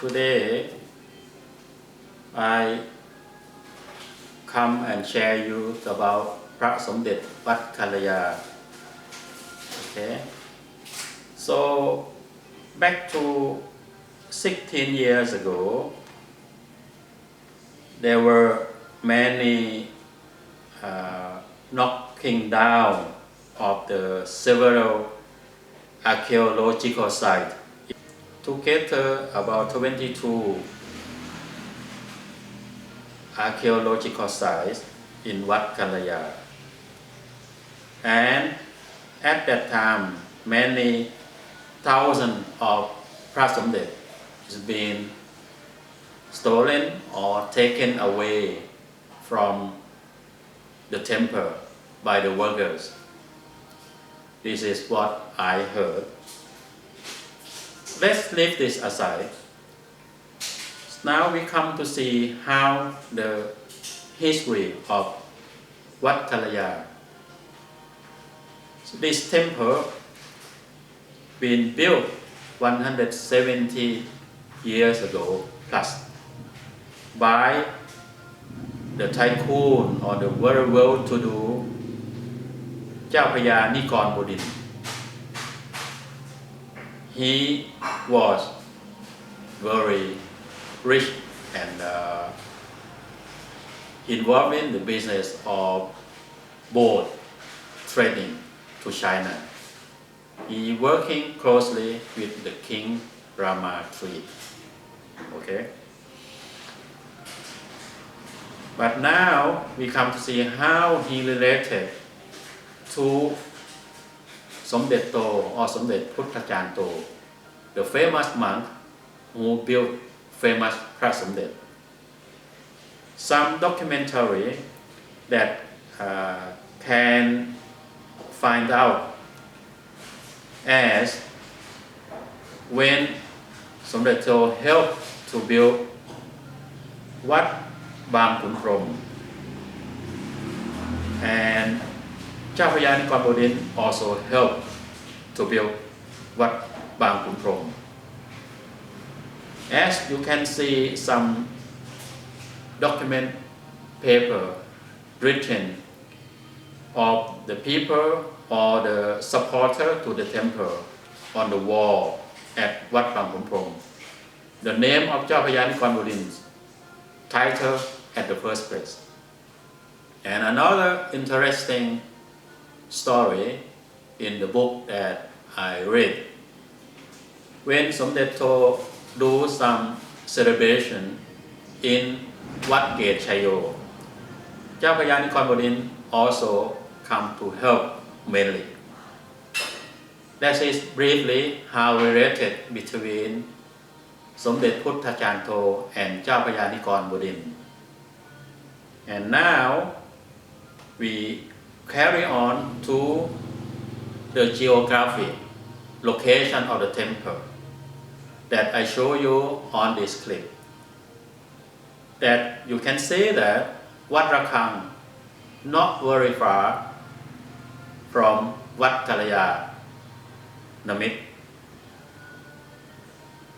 Today, I come and share you about พระสมเด็จวัดกัลยา Okay. So back to 16 years ago, there were many uh, knocking down of the several archaeological sites. Together uh, about 22 archaeological sites in Wat Kalaya. And at that time, many thousands of Prasomdet has been stolen or taken away from the temple by the workers. This is what I heard. Let's leave this aside. Now we come to see how the history of Wat Kalaya. So this temple been built 170 years ago plus by the tycoon or the very well-to-do เจ้าพระยานิกรบดินทร์ he was very rich and uh, involved in the business of boat trading to China. He working closely with the King Rama III. Okay. But now we come to see how he related to สมเด็จโต or สมเด็จพุทธจารย์โต the famous monk who built famous Prasamden. Some documentary that uh, can find out as when Somdet Cho helped to build Wat Bam Kun Prom and Chapayani Kododin also helped to build Wat บางขุนพรหม as you can see some document paper written of the people or the supporter to the temple on the wall at วัดบางขุนพรหม the name of เจ้าพระยานิกรบดินทร์ title at the first place and another interesting story in the book that I read. When Somdeto do some celebration in Wat Gate Chayo, เจ้าพระยานิกรบดินทร์ also come to help mainly. That is briefly how related between สมเด็จพุทธจารย์โท and เจ้าพระยานิกรบดินทร์ And now we carry on to the geography location of the temple that I show you on this clip. That you can see that Wat Rakang not very far from Wat Kalaya Namit.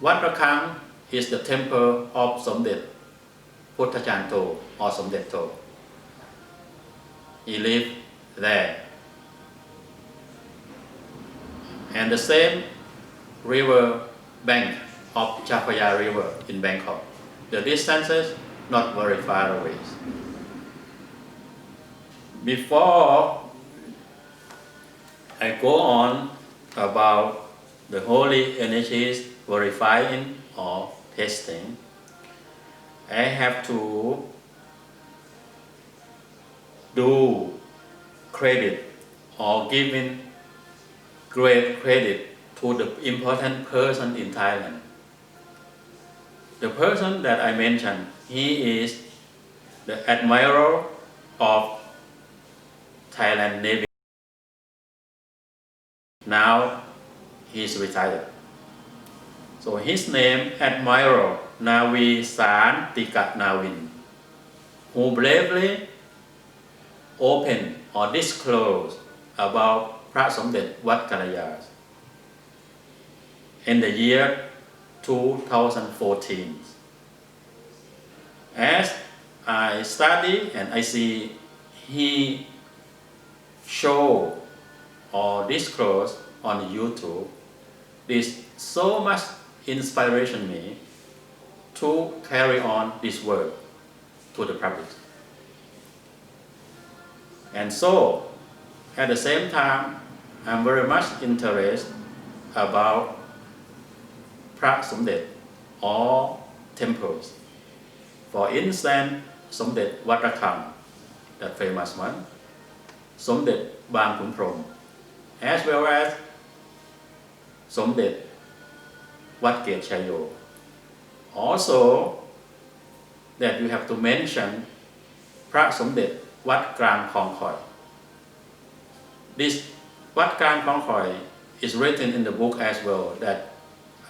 Wat Rakang is the temple of Somdet Puttachanto or Somdet To. He lived there. And the same river bank of Chapaya River in Bangkok. The distances not very far away. Before I go on about the holy energies verifying or testing, I have to do credit or giving great credit to the important person in Thailand. The person that I mentioned, he is the admiral of Thailand Navy. Now he is retired. So his name Admiral Navi San Tikat Nawin, who bravely open or disclose about พระสมเด็จวัดกัลยา in the year 2014. As I study and I see he show or disclose on YouTube, this so much inspiration me to carry on this work to the public. And so, at the same time, I'm very much interested about พระสมเด็จ or temples. For instance, สมเด็จวัดระฆัง that famous one, สมเด็จบางขุนพรหม as well as สมเด็จวัดเกตชัยโย also that you have to mention พระสมเด็จวัดกลางคลองคอย this วัดกลางคลองคอย is written in the book as well that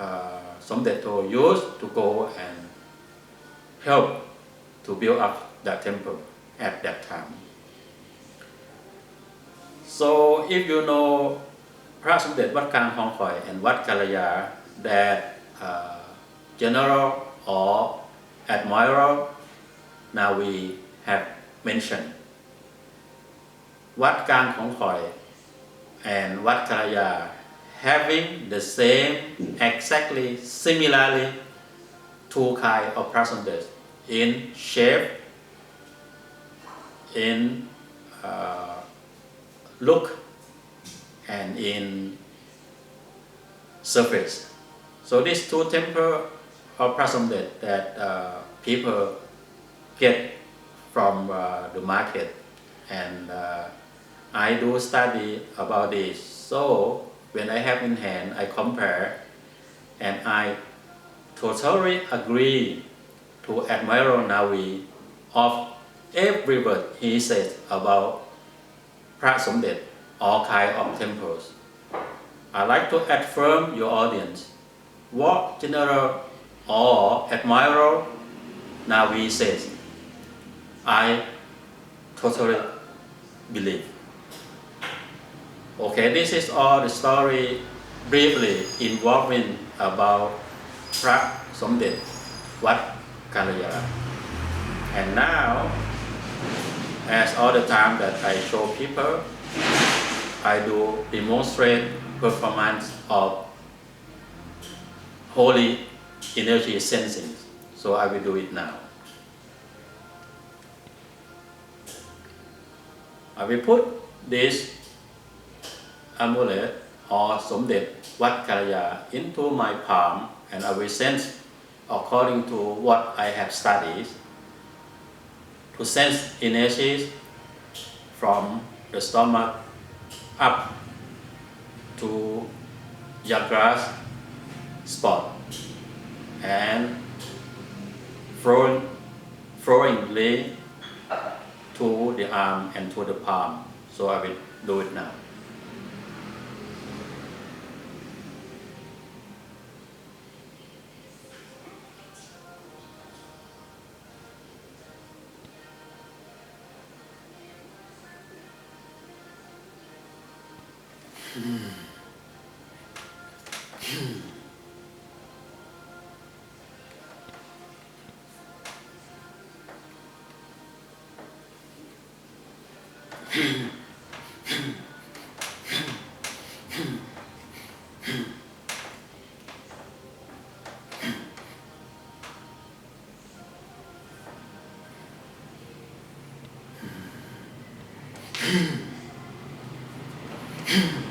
uh, Somdeto used to go and help to build up that temple at that time. So if you know พระสมเด็จวัดกลางคลองคอย and วัดกาลยา that uh, general or admiral now we have mentioned วัดกลางของคอย and วัดกาลยา having the same exactly similarly two kind of percentages in shape in uh, look and in surface. So these two temple of percentage that uh, people get from uh, the market. And uh, I do study about this. So when I have in hand, I compare and I totally agree to Admiral Navi of every word he says about Prasomdet, all kind of temples. I like to affirm your audience what General or Admiral Navi says. I totally believe. Okay, this is all the story briefly involving about พระสมเด็จวัดกาลยา And now, as all the time that I show people, I do demonstrate performance of holy energy sensing. So I will do it now. I will put this amulet or Somdet Wat Karaya into my palm and I will sense according to what I have studied to sense energies from the stomach up to chakras spot and flowing, flowingly to the arm and to the palm. So I will do it now. 음. 음. Hmm.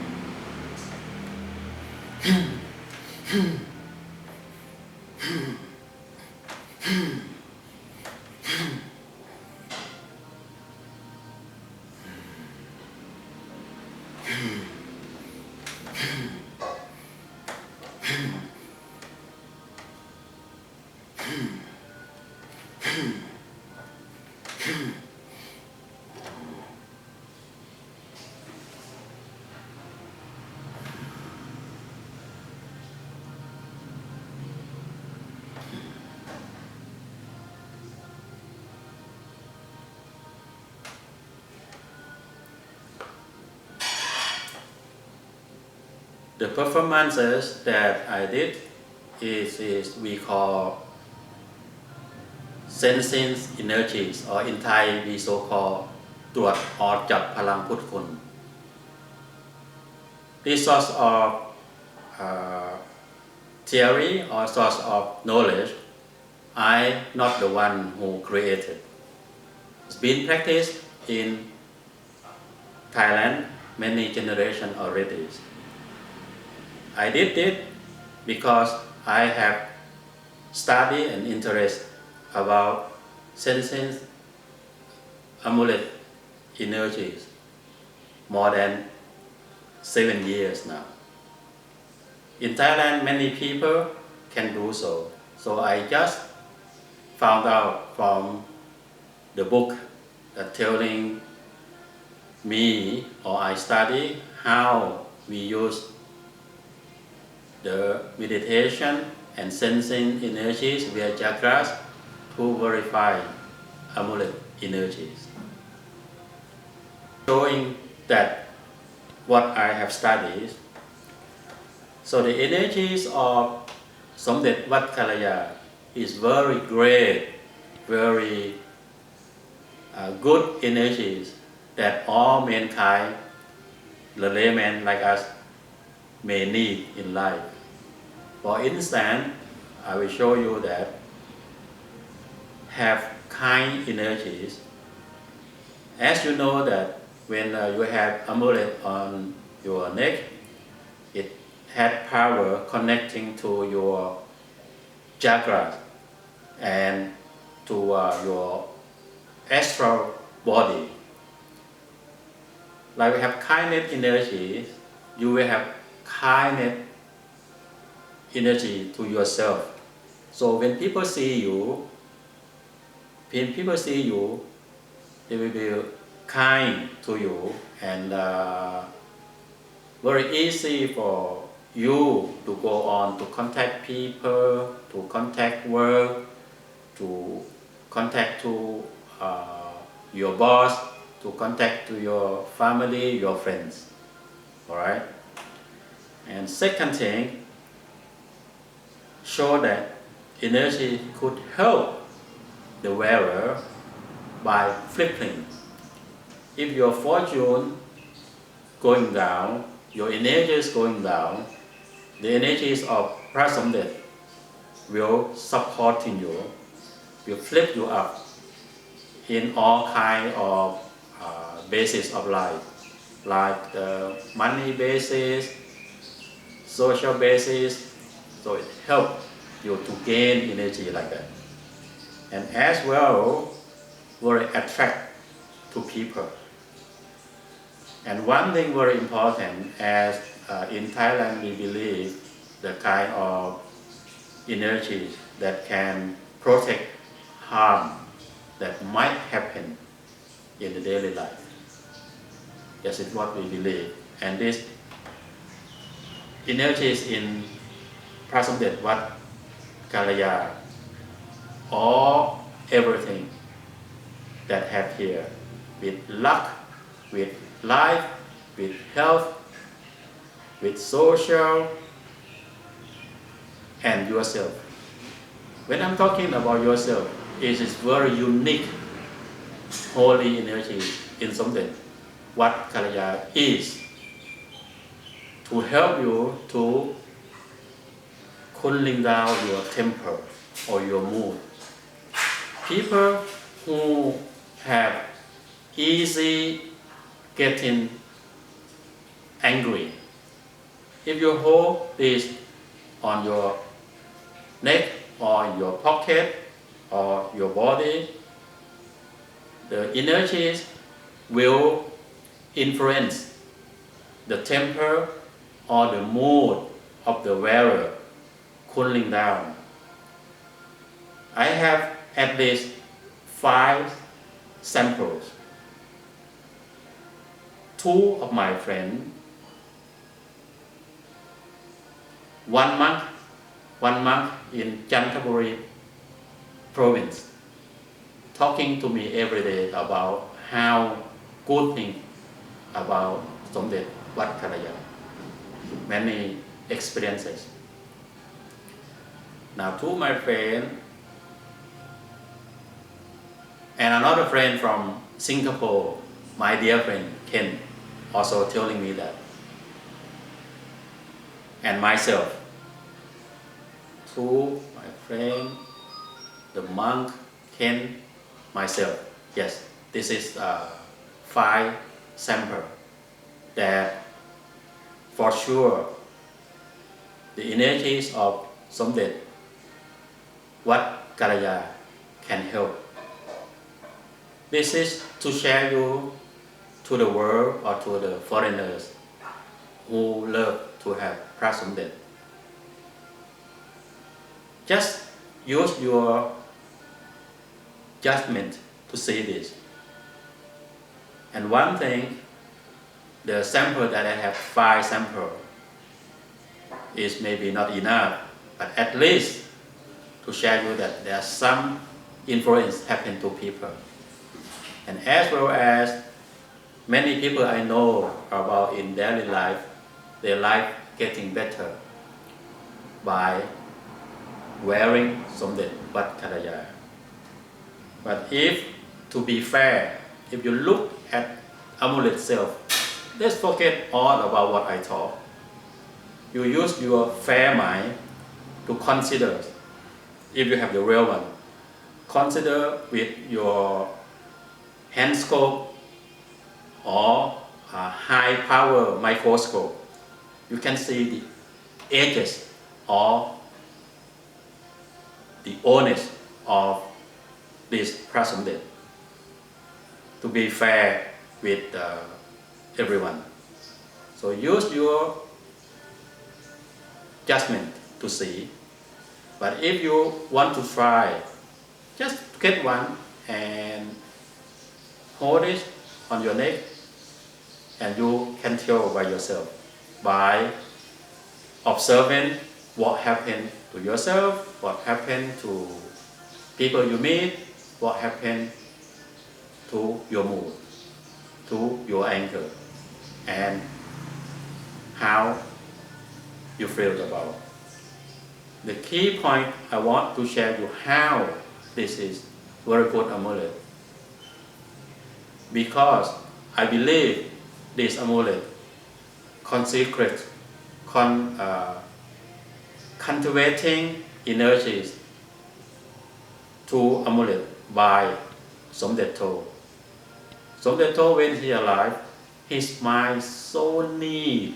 The performances that I did is, is we call sensing energies or in Thai we so call ตรวจออกจับพลังพุทธคุณ This source of uh, theory or source of knowledge I not the one who created It's been practiced in Thailand many generations already I did it because I have study and interest about sensing amulet energies more than seven years now. In Thailand, many people can do so. So I just found out from the book that telling me or I study how we use the meditation and sensing energies via chakras to verify amulet energies. Showing that what I have studied, so the energies of Somdet Wat Kalaya is very great, very uh, good energies that all mankind, the layman like us, may need in life. For instance, I will show you that have kind energies. As you know that when uh, you have amulet on your neck, it had power connecting to your chakras and to uh, your astral body. Like we have kindness energies, you will have kindness energy to yourself. So when people see you, when people see you, they will be kind to you and uh, very easy for you to go on to contact people, to contact work, to contact to uh, your boss, to contact to your family, your friends. All right. And second thing, show that energy could help the wearer by flipping. If your fortune going down, your energy is going down, the energies of Prasamdet will supporting you, will flip you up in all kind of uh, basis of life, like the money basis, social basis, so it helps you to gain energy like that. And as well, very attract to people. And one thing very important, as uh, in Thailand we believe the kind of energy that can protect harm that might happen in the daily life. This is what we believe. And this in Inner in Prasamdet Wat All everything that have here with luck, with life, with health, with social, and yourself. When I'm talking about yourself, it is very unique, holy energy in something. What Kalaya is to help you to cooling down your temper or your mood. People who have easy getting angry, if you hold this on your neck or in your pocket or your body, the energies will influence the temper or the mood of the wearer cooling down. I have at least five samples. Two of my friends, one monk, one monk in Canterbury province, talking to me every day about how good things about Somdet Wat Karaya many experiences Now to my friend and another friend from Singapore, my dear friend Ken, also telling me that. And myself, to my friend, the monk, Ken, myself. Yes, this is uh, five sample that for sure the energies of Somdet, what Kalaya can help. This is to share you to the world or to the foreigners who love to have Prasomdet. Just use your judgment to see this. And one thing, the sample that I have five sample is maybe not enough, but at least to share you that there's some influence happen to people. And as well as many people I know about in daily life, their life getting better by wearing Somdet Wat Karaya. But if, to be fair, if you look at amulet itself, let's forget all about what I talk. You use your fair mind to consider, if you have the real one, consider with your hand scope or a high power microscope. You can see the edges or the honest of this present to be fair with uh, everyone. So use your judgment to see. But if you want to try, just get one and hold it on your neck and you can tell by yourself by observing what happened to yourself, what happened to people you meet, what happened to your mood, to your anger, and how you feel about. The key point I want to share you how this is very good amulet. Because I believe this amulet consecrates, con, uh, cultivating energies to amulet by Somdet To. Somdet To, when he alive, his mind so neat,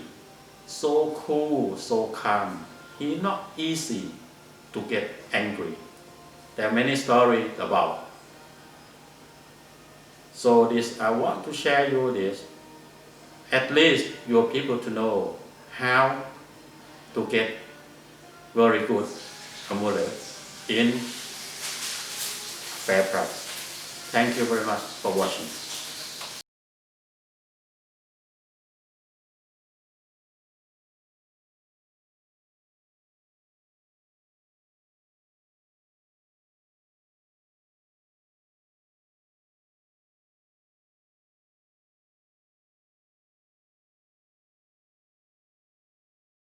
so cool, so calm. He not easy to get angry. There are many stories about. So this, I want to share you this. At least your people to know how to get very good amulet in fair price. Thank you very much for watching.